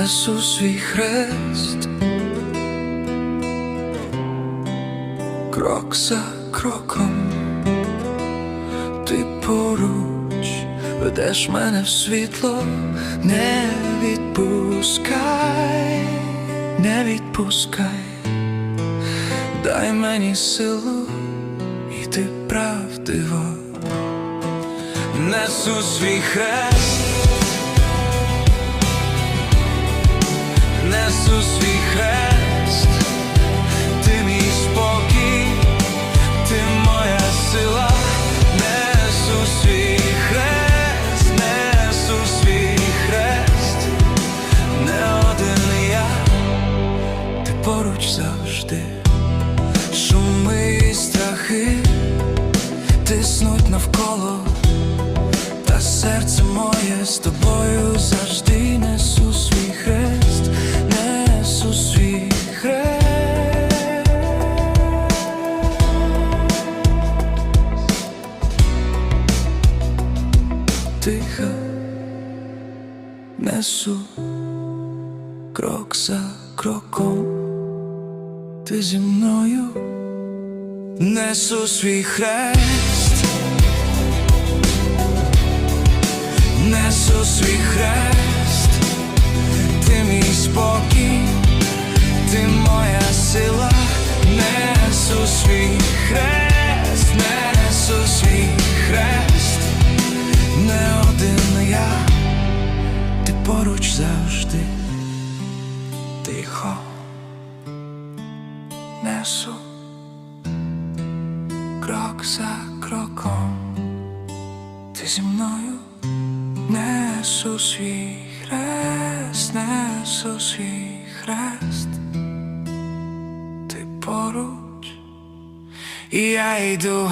несу свій хрест, крок за кроком, ти поруч ведеш мене в світло, не відпускай, не відпускай, дай мені силу йти правдиво, несу свій хрест. Поруч завжди, шуми і страхи тиснуть навколо. Та серце моє з тобою завжди Тихо несу крок за кроком, ти зі мною несу свій хрест. Поруч завжди, тихо несу крок за кроком, ти зі мною. Несу свій хрест, несу свій хрест, ти поруч, і я йду.